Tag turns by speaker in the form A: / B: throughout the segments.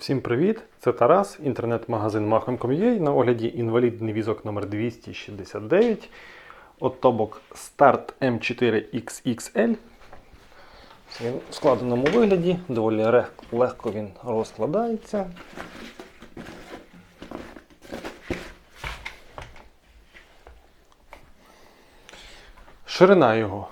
A: Всім привіт! Це Тарас, інтернет-магазин Machom.com.ua на огляді інвалідний візок номер 269 от тобок Start M4 XXL. Він в складеному вигляді, доволі легко він розкладається. Ширина його,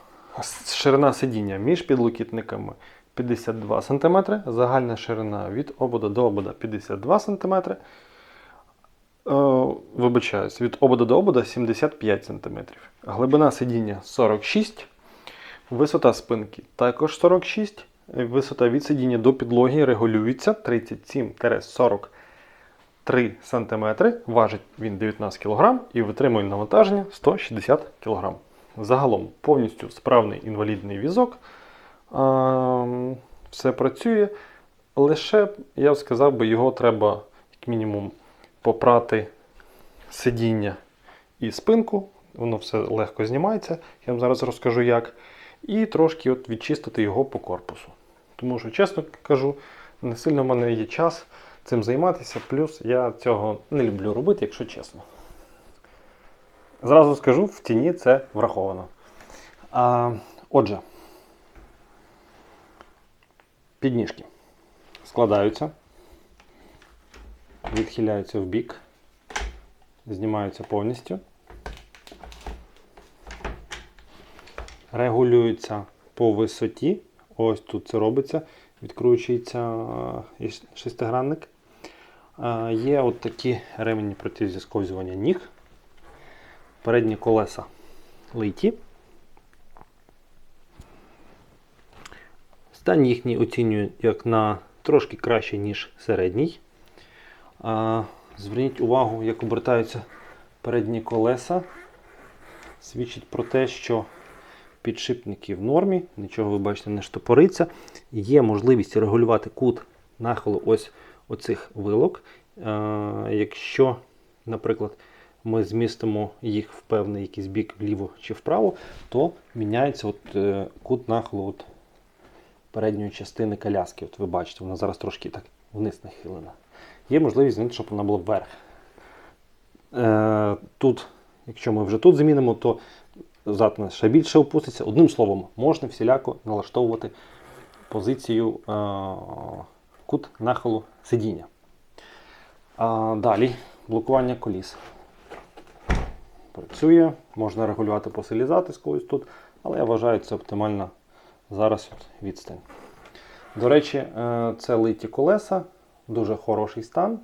A: ширина сидіння між підлокітниками 52 см, загальна ширина від обода до обода 52 см. Е, вибачаюсь, від обода до обода 75 см. Глибина сидіння 46 Висота спинки також 46 Е, Висота від сидіння до підлоги регулюється 37-43 см. Важить він 19 кг і витримує навантаження 160 кг. Загалом повністю справний інвалідний візок. Все працює. Лише, я б сказав, би, його треба, як мінімум, попрати сидіння і спинку. Воно все легко знімається. Я вам зараз розкажу як. І трошки от відчистити його по корпусу. Тому що, чесно кажу, не сильно в мене є час цим займатися. Плюс я цього не люблю робити, якщо чесно. Зразу скажу, в тіні це враховано. А, отже, підніжки складаються, відхиляються в бік, знімаються повністю. Регулюються по висоті. Ось тут це робиться, відкручується е, шестигранник. Е, Є от такі ремені проти зісковзювання ніг. Передні колеса литі. Стан їхній оцінюю як на трошки краще, ніж середній. Зверніть увагу, як обертаються передні колеса. Свідчить про те, що підшипники в нормі, нічого ви бачите, не штопориться. Є можливість регулювати кут нахилу ось оцих вилок. Якщо, наприклад, ми змістимо їх в певний якийсь бік вліво чи вправо, то міняється от, е, кут нахилу от передньої частини коляски. От ви бачите, вона зараз трошки так вниз нахилена. Є можливість змінити, щоб вона була вверх. Е, тут, якщо ми вже тут змінимо, то зад нас ще більше опуститься. Одним словом, можна всіляко налаштовувати позицію е, кут нахилу сидіння. А, далі блокування коліс. Працює, можна регулювати по силі затиску ось тут, але я вважаю, це оптимальна зараз от відстань. До речі, е, це литі колеса, дуже хороший стан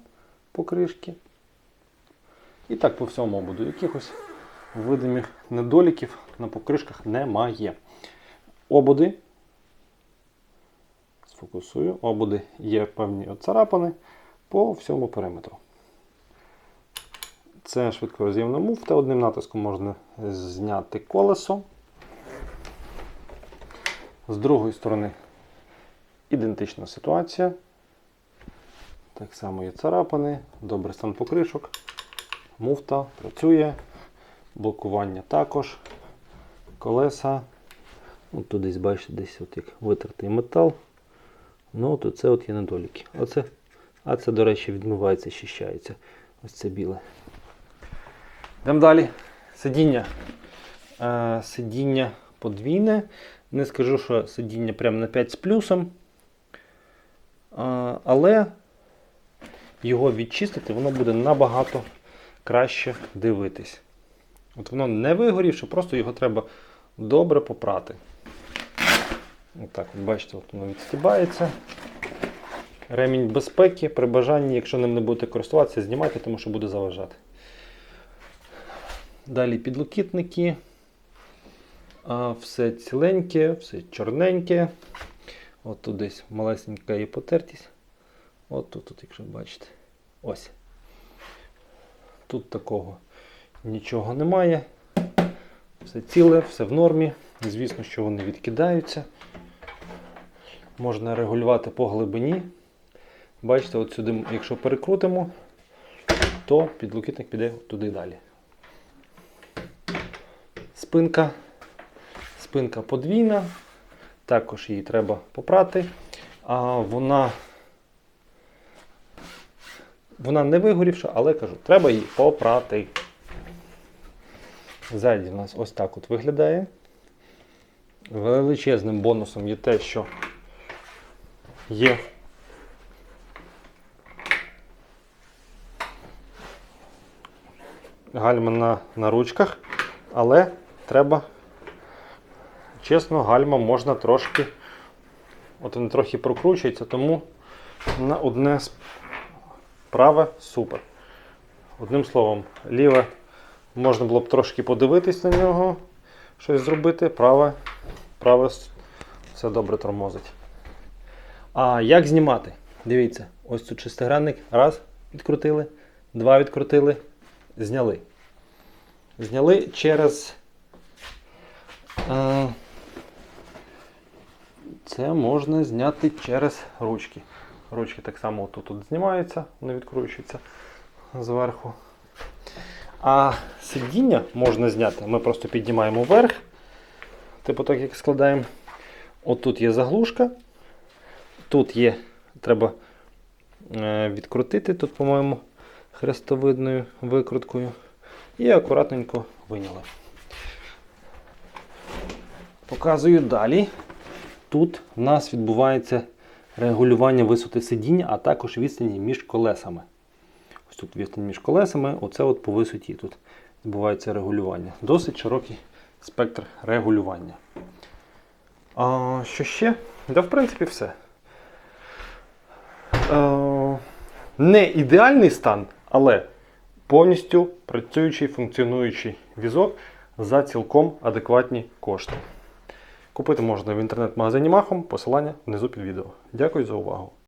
A: покришки. І так по всьому буду. Якихось видимих недоліків на покришках немає. Ободи. Сфокусую. Ободи є певні от царапини по всьому периметру. Це швидкороз'ємна муфта. Одним натиском можна зняти колесо. З другої сторони ідентична ситуація. Так само є царапини, добрий стан покришок, муфта працює, блокування також, колеса. От тут десь бачите, десь от як витертий метал. Ну, то це от є недоліки. Оце, а це, до речі, відмивається, щищається. Ось це біле. Йдемо далі. Сидіння. Е, сидіння подвійне. Не скажу, що сидіння прямо на 5 з плюсом. Але його відчистити, воно буде набагато краще дивитись. От воно не вигорівши, просто його треба добре попрати. Отак, от бачите, от воно відстібається. Ремінь безпеки при бажанні, якщо ним не будете користуватися, знімайте, тому що буде заважати. Далі підлокітники. А, Все ціленьке, все чорненьке. От тут десь малесенька є потертість. От тут, тут, якщо бачите. Ось. Тут такого нічого немає. Все ціле, все в нормі. Звісно, що вони відкидаються. Можна регулювати по глибині. Бачите, от сюди, якщо перекрутимо, то підлокітник піде туди далі. Спинка. Спинка подвійна. Також її треба попрати. А вона Вона не вигорівша, але кажу, треба її попрати. Ззаді у нас ось так от виглядає. Величезним бонусом є те, що є гальма на, на ручках, але треба, чесно, гальма можна трошки, от він трохи прокручується, тому на одне праве супер. Одним словом, ліве можна було б трошки подивитись на нього, щось зробити, праве, праве все добре тормозить. А як знімати? Дивіться, ось тут шестигранник. Раз, відкрутили, два відкрутили, зняли. Зняли через. е, Це можна зняти через ручки. Ручки так само тут, знімаються, вони відкручуються зверху. А сидіння можна зняти. Ми просто піднімаємо вверх. Типу так як складаємо. Отут є заглушка. Тут є, треба е, відкрутити, тут, по-моєму, хрестовидною викруткою. І акуратненько виняли. Показую далі. Тут в нас відбувається регулювання висоти сидіння, а також відстані між колесами. Ось тут відстань між колесами, оце от по висоті тут відбувається регулювання. Досить широкий спектр регулювання. А, що ще? Да, в принципі, все. Е, не ідеальний стан, але повністю працюючий, функціонуючий візок за цілком адекватні кошти. Купити можна в інтернет-магазині Махом, посилання внизу під відео. Дякую за увагу.